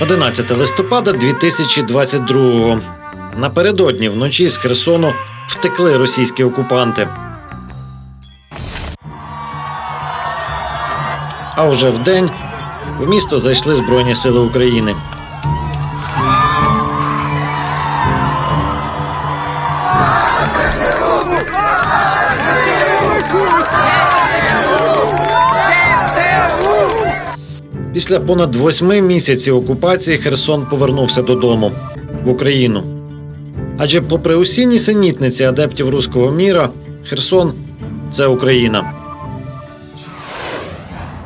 11 листопада 2022-го. Напередодні вночі з Херсону втекли російські окупанти. А вже день в місто зайшли Збройні Сили України. Після понад восьми місяців окупації Херсон повернувся додому в Україну. Адже, попри усі нісенітниці адептів руського міра, Херсон це Україна.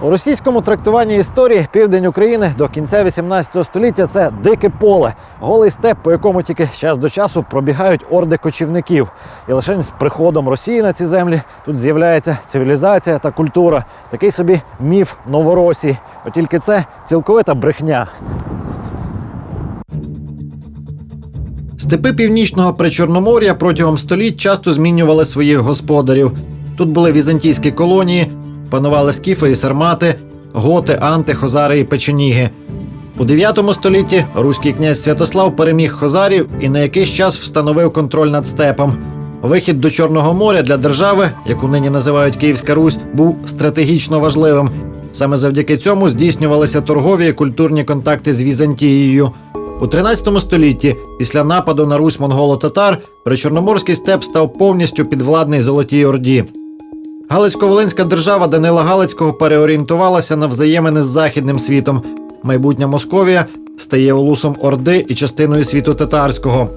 У російському трактуванні історії південь України до кінця 18 століття це дике поле, голий степ, по якому тільки час до часу пробігають орди кочівників. І лише з приходом Росії на ці землі тут з'являється цивілізація та культура, такий собі міф Новоросії. От тільки це цілковита брехня. Степи північного причорномор'я протягом століть часто змінювали своїх господарів. Тут були візантійські колонії, панували скіфи і сармати, готи, анти, хозари і печеніги. У 9 столітті руський князь Святослав переміг хозарів і на якийсь час встановив контроль над степом. Вихід до Чорного моря для держави, яку нині називають Київська Русь, був стратегічно важливим. Саме завдяки цьому здійснювалися торгові і культурні контакти з Візантією. У 13 столітті, після нападу на Русь монголо-татар, причорноморський степ став повністю підвладний Золотій Орді. Галицько-Волинська держава Данила Галицького переорієнтувалася на взаємини з західним світом. Майбутня Московія стає улусом Орди і частиною світу татарського.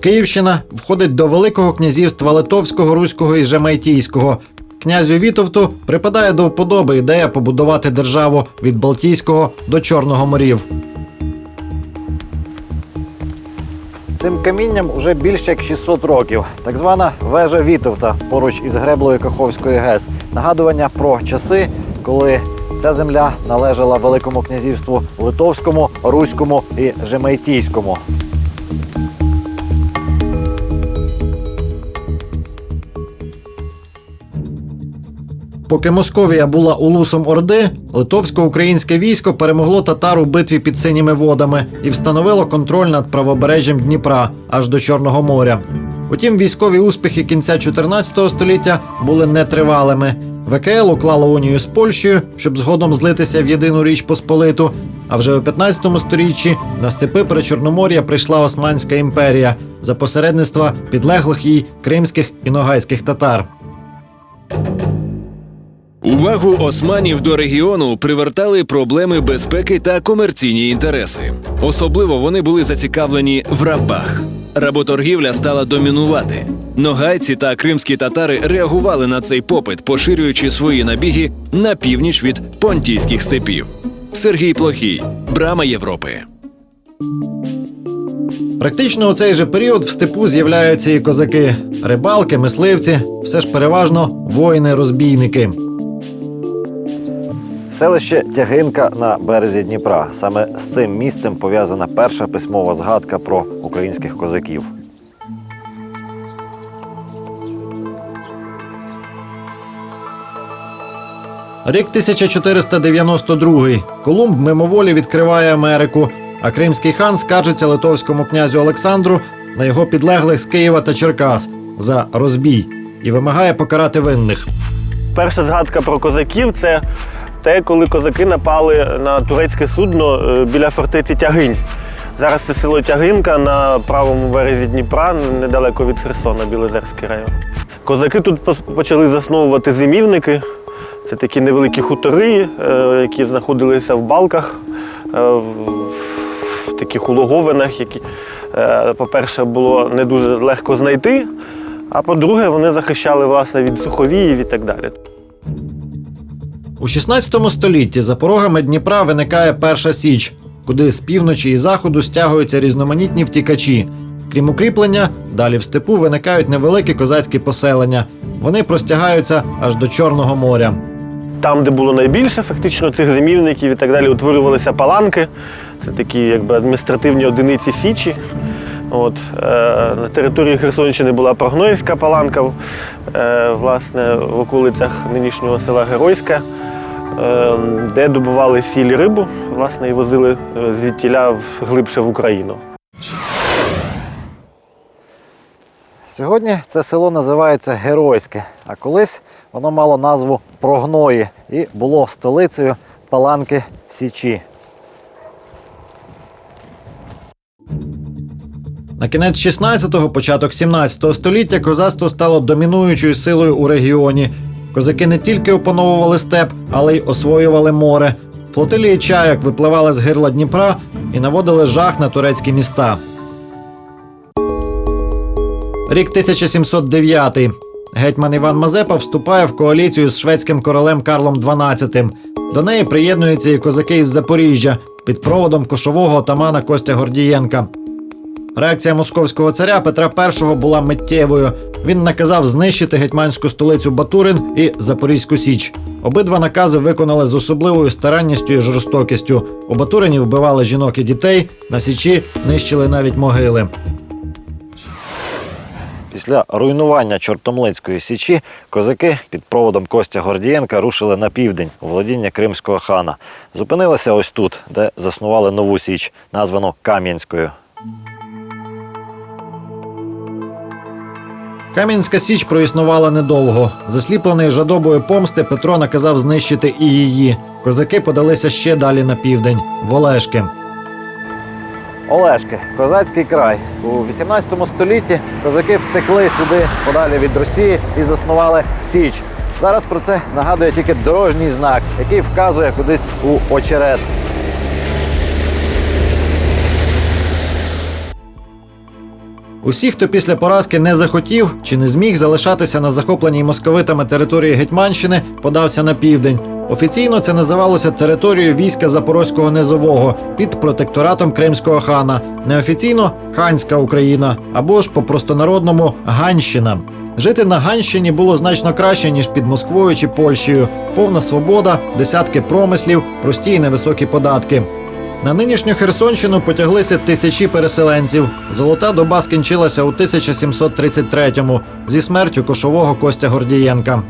Київщина входить до Великого князівства Литовського, Руського і Жемайтійського. Князю Вітовту припадає до вподоби ідея побудувати державу від Балтійського до Чорного морів. Цим камінням уже більше як 600 років. Так звана вежа Вітовта поруч із греблою Каховської ГЕС. Нагадування про часи, коли ця земля належала Великому князівству Литовському, Руському і Жемайтійському. Поки Московія була улусом Орди, литовсько-українське військо перемогло татар у битві під синіми водами і встановило контроль над правобережжям Дніпра аж до Чорного моря. Утім, військові успіхи кінця 14 століття були нетривалими. ВКЛ уклало унію з Польщею, щоб згодом злитися в єдину річ Посполиту. А вже у 15 сторіччі на степи Причорномор'я прийшла Османська імперія за посередництва підлеглих їй кримських і ногайських татар. Увагу османів до регіону привертали проблеми безпеки та комерційні інтереси. Особливо вони були зацікавлені в рабах. Работоргівля стала домінувати. Ногайці та кримські татари реагували на цей попит, поширюючи свої набіги на північ від понтійських степів. Сергій Плохій, брама Європи. Практично у цей же період в степу з'являються і козаки, рибалки, мисливці, все ж переважно воїни-розбійники. Селище Тягинка на березі Дніпра. Саме з цим місцем пов'язана перша письмова згадка про українських козаків. Рік 1492. Колумб мимоволі відкриває Америку, а кримський хан скаржиться литовському князю Олександру на його підлеглих з Києва та Черкас за розбій і вимагає покарати винних. Перша згадка про козаків це те, коли козаки напали на турецьке судно е, біля фортеці Тягинь. Зараз це село Тягинка на правому березі Дніпра, недалеко від Херсона, Білозерський район. Козаки тут почали засновувати зимівники. Це такі невеликі хутори, е, які знаходилися в балках, е, в таких улоговинах, які, по-перше, було не дуже легко знайти, а по-друге, вони захищали власне від суховіїв і так далі. У 16 столітті за порогами Дніпра виникає перша січ, куди з півночі і заходу стягуються різноманітні втікачі. Крім укріплення, далі в степу виникають невеликі козацькі поселення. Вони простягаються аж до Чорного моря. Там, де було найбільше фактично цих зимівників і так далі, утворювалися паланки. Це такі якби адміністративні одиниці Січі. От, е, на території Херсонщини була Прогноївська паланка, е, власне, в околицях нинішнього села Геройське. Е, де добували сіль рибу, власне, і возили е, звідтіля глибше в Україну. Сьогодні це село називається Геройське, а колись воно мало назву Прогної і було столицею Паланки Січі. На кінець 16-го, початок 17-го століття козацтво стало домінуючою силою у регіоні. Козаки не тільки опановували степ, але й освоювали море. Флотилії чаяк випливали з гирла Дніпра і наводили жах на турецькі міста. Рік 1709. Гетьман Іван Мазепа вступає в коаліцію з шведським королем Карлом XII. До неї приєднуються і козаки із Запоріжжя під проводом кошового отамана Костя Гордієнка. Реакція московського царя Петра І була миттєвою. Він наказав знищити гетьманську столицю Батурин і Запорізьку Січ. Обидва накази виконали з особливою старанністю і жорстокістю. У Батурині вбивали жінок і дітей, на Січі нищили навіть могили. Після руйнування Чортомлицької січі козаки під проводом Костя Гордієнка рушили на південь у володіння кримського хана. Зупинилися ось тут, де заснували нову січ, названу Кам'янською. Кам'янська січ проіснувала недовго. Засліплений жадобою помсти Петро наказав знищити і її. Козаки подалися ще далі на південь в Олешки. Олешки, козацький край. У 18 столітті козаки втекли сюди подалі від Росії і заснували Січ. Зараз про це нагадує тільки дорожній знак, який вказує кудись у очерет. Усі, хто після поразки не захотів чи не зміг залишатися на захопленій московитами території Гетьманщини, подався на південь. Офіційно це називалося територією війська Запорозького низового під протекторатом Кримського хана. Неофіційно ханська Україна або ж по простонародному Ганщина. Жити на Ганщині було значно краще ніж під Москвою чи Польщею. Повна свобода, десятки промислів, прості й невисокі податки. На нинішню Херсонщину потяглися тисячі переселенців. Золота доба скінчилася у 1733-му зі смертю кошового Костя Гордієнка.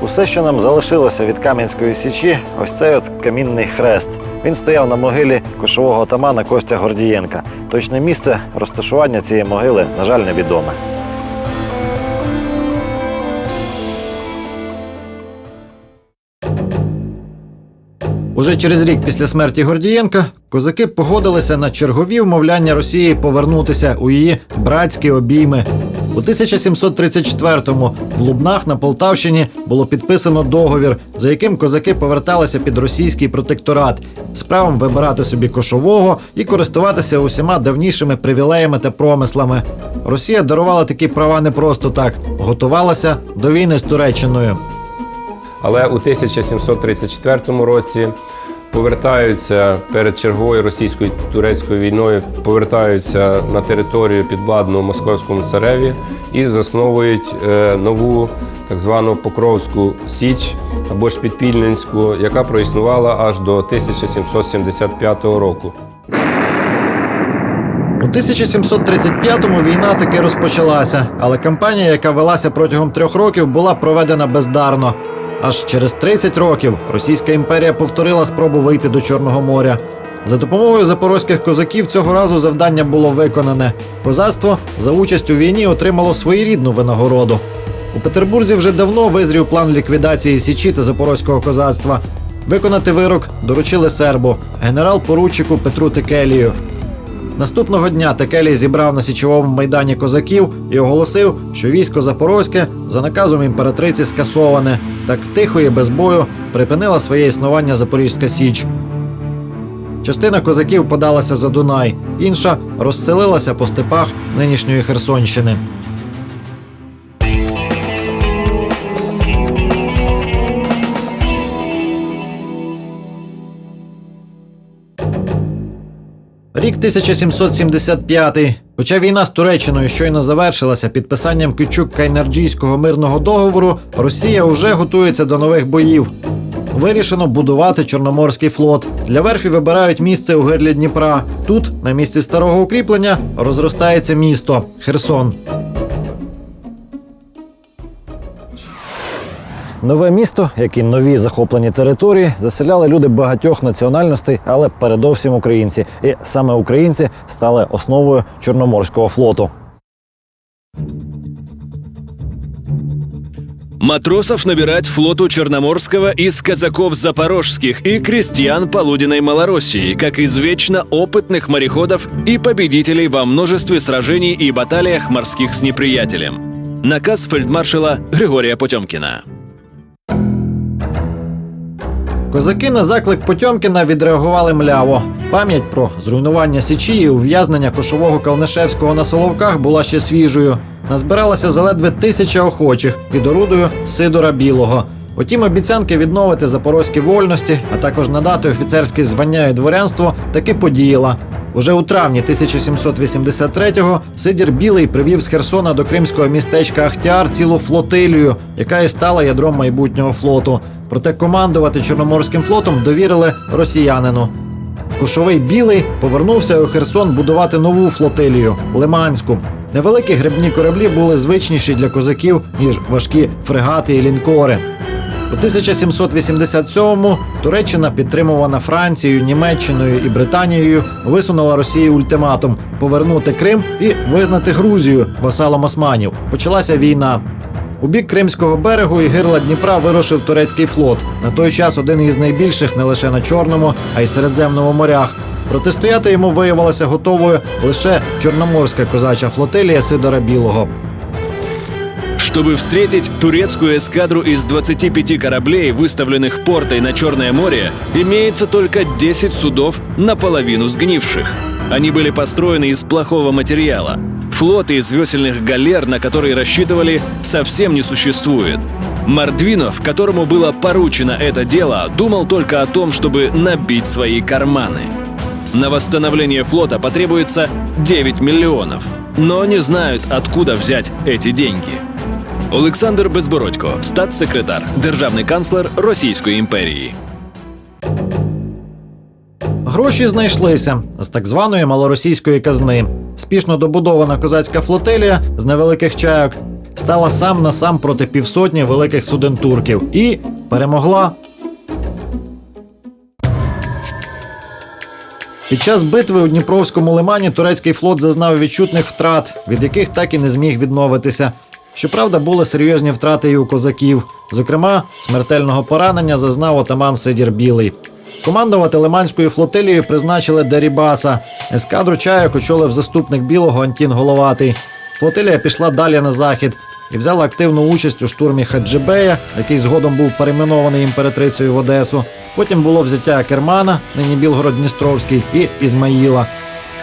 Усе, що нам залишилося від Кам'янської січі, ось цей от камінний хрест. Він стояв на могилі кошового отамана Костя Гордієнка. Точне місце розташування цієї могили, на жаль, невідоме. Уже через рік після смерті Гордієнка козаки погодилися на чергові вмовляння Росії повернутися у її братські обійми. У 1734-му в Лубнах на Полтавщині було підписано договір, за яким козаки поверталися під російський протекторат з правом вибирати собі кошового і користуватися усіма давнішими привілеями та промислами. Росія дарувала такі права не просто так, готувалася до війни з Туреччиною. Але у 1734 році повертаються перед черговою російською турецькою війною, повертаються на територію підвладну московському цареві і засновують е, нову так звану Покровську Січ або ж Підпільненську, яка проіснувала аж до 1775 року. У 1735-му війна таки розпочалася, але кампанія, яка велася протягом трьох років, була проведена бездарно. Аж через 30 років Російська імперія повторила спробу вийти до Чорного моря. За допомогою запорозьких козаків цього разу завдання було виконане. Козацтво за участь у війні отримало своєрідну винагороду. У Петербурзі вже давно визрів план ліквідації Січі та запорозького козацтва. Виконати вирок доручили сербу, генерал-поручику Петру Текелію. Наступного дня Текелій зібрав на січовому майдані козаків і оголосив, що військо Запорозьке за наказом імператриці скасоване. Так тихо і без бою припинила своє існування Запорізька Січ. Частина козаків подалася за Дунай, інша розселилася по степах нинішньої Херсонщини. Рік 1775. Хоча війна з Туреччиною щойно завершилася підписанням Кючук-Кайнарджійського мирного договору, Росія вже готується до нових боїв. Вирішено будувати Чорноморський флот. Для верфі вибирають місце у гирлі Дніпра. Тут, на місці старого укріплення, розростається місто Херсон. Нове місто, як і нові захоплені території, заселяли люди багатьох національностей, але передовсім українці. І саме українці стали основою Чорноморського флоту. Матросов набирать флоту Черноморского из казаков запорожских и крестьян полуденной Малороссии, как из вечно опытных мореходов и победителей во множестве сражений и баталиях морских с неприятелем. Наказ фельдмаршала Григория Потемкина. Козаки на заклик Потьомкіна відреагували мляво. Пам'ять про зруйнування січі і ув'язнення кошового Калнишевського на Соловках була ще свіжою. Назбиралася заледве тисяча охочих під орудою Сидора Білого. Утім, обіцянки відновити запорозькі вольності, а також надати офіцерське звання і дворянство, таки подіяла. Уже у травні 1783-го Сидір Білий привів з Херсона до кримського містечка Ахтіар цілу флотилію, яка і стала ядром майбутнього флоту. Проте командувати Чорноморським флотом довірили росіянину. Кошовий білий повернувся у Херсон будувати нову флотилію Лиманську. Невеликі грибні кораблі були звичніші для козаків, ніж важкі фрегати і лінкори. У 1787-му Туреччина, підтримувана Францією, Німеччиною і Британією, висунула Росії ультиматум повернути Крим і визнати Грузію васалом османів. Почалася війна. У бік Кримського берегу і гирла Дніпра вирушив турецький флот. На той час один із найбільших не лише на Чорному, а й Середземному морях. Протистояти йому виявилася готовою лише Чорноморська козача флотилія Сидора Білого. Чтобы встретить турецкую эскадру из 25 кораблей, выставленных портой на Черное море, имеется только 10 судов, наполовину сгнивших. Они были построены из плохого материала. Флота из весельных галер, на которые рассчитывали, совсем не существует. Мордвинов, которому было поручено это дело, думал только о том, чтобы набить свои карманы. На восстановление флота потребуется 9 миллионов, но не знают, откуда взять эти деньги. Олександр Безбородько, статс-секретар, державний канцлер Російської імперії. Гроші знайшлися з так званої малоросійської казни. Спішно добудована козацька флотилія з невеликих чайок стала сам на сам проти півсотні великих суден турків і перемогла. Під час битви у Дніпровському лимані турецький флот зазнав відчутних втрат, від яких так і не зміг відновитися. Щоправда, були серйозні втрати і у козаків. Зокрема, смертельного поранення зазнав отаман Сидір Білий. Командувати Лиманською флотилією призначили Дерібаса. Ескадру чайок очолив заступник білого Антін Головатий. Флотилія пішла далі на захід і взяла активну участь у штурмі Хаджибея, який згодом був перейменований імператрицею в Одесу. Потім було взяття Кермана, нині Білгород-Дністровський, і Ізмаїла.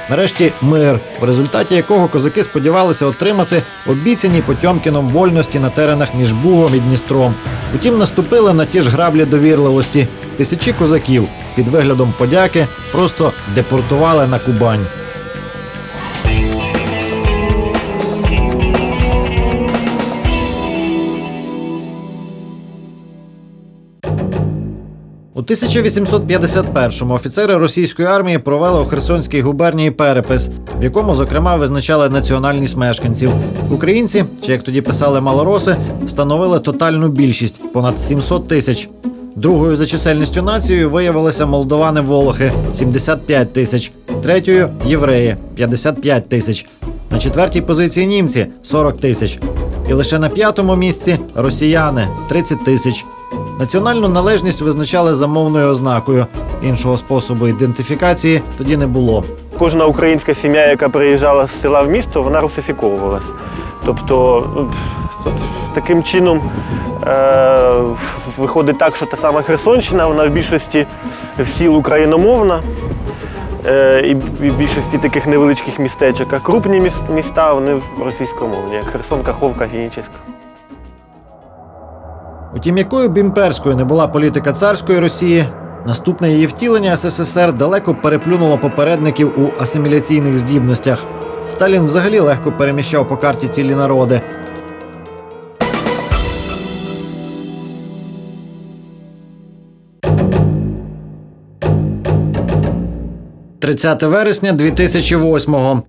Нарешті мир, в результаті якого козаки сподівалися отримати обіцяні Потьомкіном вольності на теренах між Бугом і Дністром. Утім, наступили на ті ж граблі довірливості. Тисячі козаків під виглядом подяки просто депортували на Кубань. У 1851-му офіцери російської армії провели у Херсонській губернії перепис, в якому, зокрема, визначали національність мешканців. Українці, чи як тоді писали малороси, становили тотальну більшість понад 700 тисяч. Другою за чисельністю нацією виявилися молдовани Волохи 75 тисяч, третьою євреї 55 тисяч. На четвертій позиції німці 40 тисяч. І лише на п'ятому місці росіяни 30 тисяч. Національну належність визначали за мовною ознакою. Іншого способу ідентифікації тоді не було. Кожна українська сім'я, яка приїжджала з села в місто, вона русифіковувалась. Тобто таким чином е, виходить так, що та сама Херсонщина, вона в більшості сіл україномовна. Е, і в більшості таких невеличких містечок, а крупні міста вони російськомовні, як Херсон, Каховка, Генічеська. Утім, якою б імперською не була політика царської Росії, наступне її втілення СССР далеко переплюнуло попередників у асиміляційних здібностях. Сталін взагалі легко переміщав по карті цілі народи. «30 вересня 2008-го.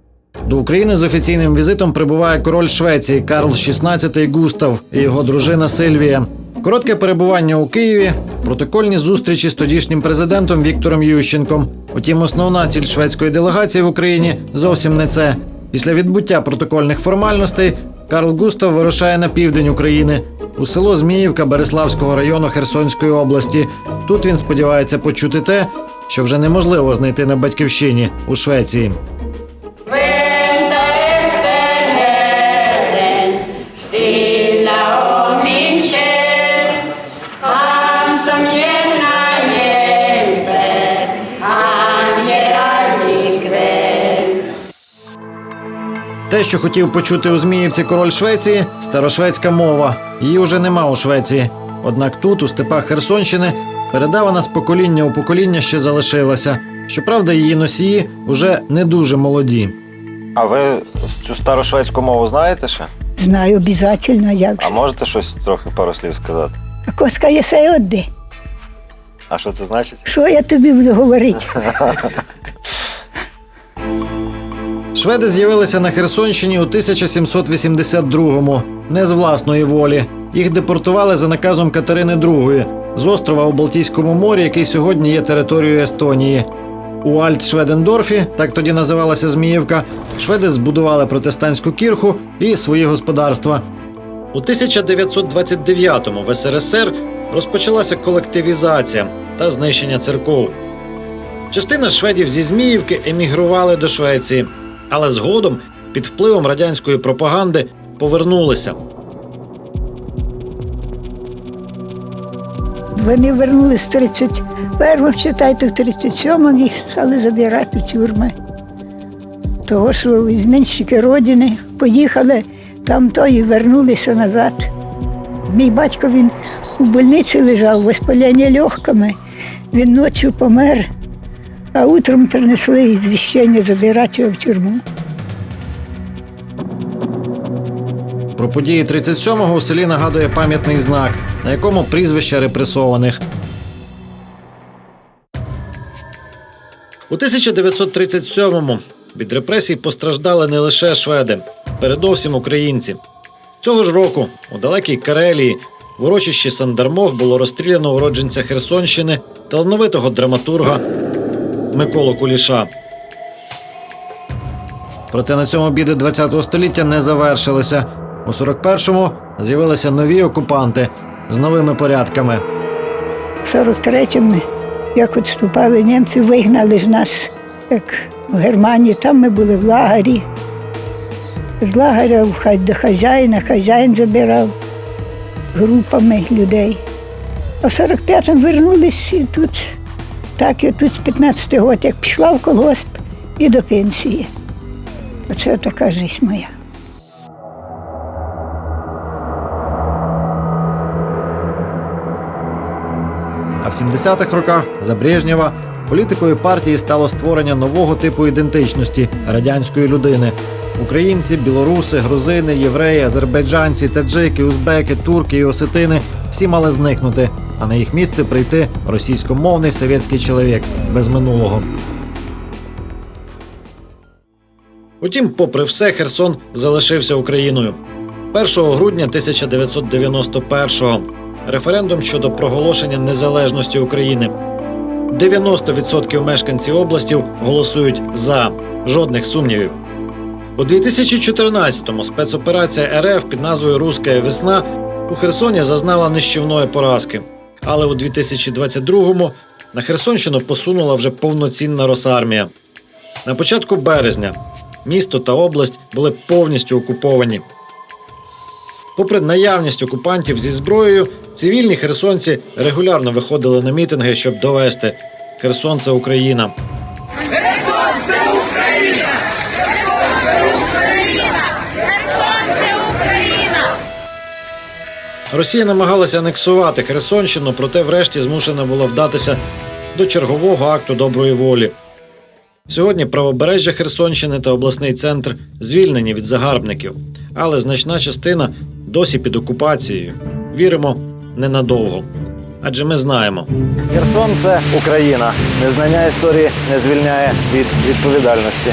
До України з офіційним візитом прибуває король Швеції Карл XVI Густав і його дружина Сильвія. Коротке перебування у Києві, протокольні зустрічі з тодішнім президентом Віктором Ющенком. Утім, основна ціль шведської делегації в Україні зовсім не це. Після відбуття протокольних формальностей Карл Густав вирушає на південь України у село Зміївка Береславського району Херсонської області. Тут він сподівається почути те, що вже неможливо знайти на батьківщині у Швеції. Те, що хотів почути у Зміївці король Швеції, старошведська мова. Її вже нема у Швеції. Однак тут, у степах Херсонщини, передавана з покоління у покоління ще залишилася. Щоправда, її носії уже не дуже молоді. А ви цю старошведську мову знаєте ще? Знаю обов'язково, як А же. можете щось трохи пару слів сказати? А коска є се одде. А що це значить? Що я тобі буду говорити? Шведи з'явилися на Херсонщині у 1782-му, не з власної волі. Їх депортували за наказом Катерини II з острова у Балтійському морі, який сьогодні є територією Естонії. У Альтшведендорфі, так тоді називалася Зміївка, шведи збудували протестантську кірху і свої господарства. У 1929-му в СРСР розпочалася колективізація та знищення церков. Частина шведів зі Зміївки емігрували до Швеції, але згодом під впливом радянської пропаганди повернулися. Вони вернулись в 31-му, читайте, в 37-му їх стали забирати тюрми. Того, що змінщики родини поїхали там то і вернулися назад. Мій батько він у больниці лежав, воспалення легкими. Він ночі помер, а утром принесли звіщення забирати його в тюрму. Про події 37-го у селі нагадує пам'ятний знак, на якому прізвища репресованих. У 1937-му від репресій постраждали не лише шведи, передовсім українці. Цього ж року у далекій Карелії в урочищі Сандармох було розстріляно уродженця Херсонщини талановитого драматурга Миколу Куліша. Проте на цьому біди ХХ століття не завершилися. У 41-му з'явилися нові окупанти з новими порядками. В 43-му, як відступали німці, вигнали ж нас, як в Германії, там ми були в лагері. З лагеря до хазяїна, хазяїн забирав групами людей. А в 45-му вернулись і тут, так, і тут з 15 років, як пішла в колгосп і до пенсії. Оце така життя моя. А в 70-х роках за Брежнєва політикою партії стало створення нового типу ідентичності радянської людини. Українці, білоруси, грузини, євреї, азербайджанці, таджики, узбеки, турки і осетини всі мали зникнути, а на їх місце прийти російськомовний совєтський чоловік без минулого. Утім, попри все, Херсон залишився Україною. 1 грудня 1991-го референдум щодо проголошення незалежності України. 90% мешканців області голосують за жодних сумнівів. У 2014-му спецоперація РФ під назвою Руська весна у Херсоні зазнала нищівної поразки. Але у 2022-му на Херсонщину посунула вже повноцінна Росармія. На початку березня місто та область були повністю окуповані. Попри наявність окупантів зі зброєю, цивільні херсонці регулярно виходили на мітинги, щоб довести Херсон це Україна. Росія намагалася анексувати Херсонщину, проте врешті змушена була вдатися до чергового акту доброї волі. Сьогодні правобережжя Херсонщини та обласний центр звільнені від загарбників, але значна частина досі під окупацією. Віримо ненадовго. Адже ми знаємо, Херсон це Україна. Незнання історії не звільняє від відповідальності.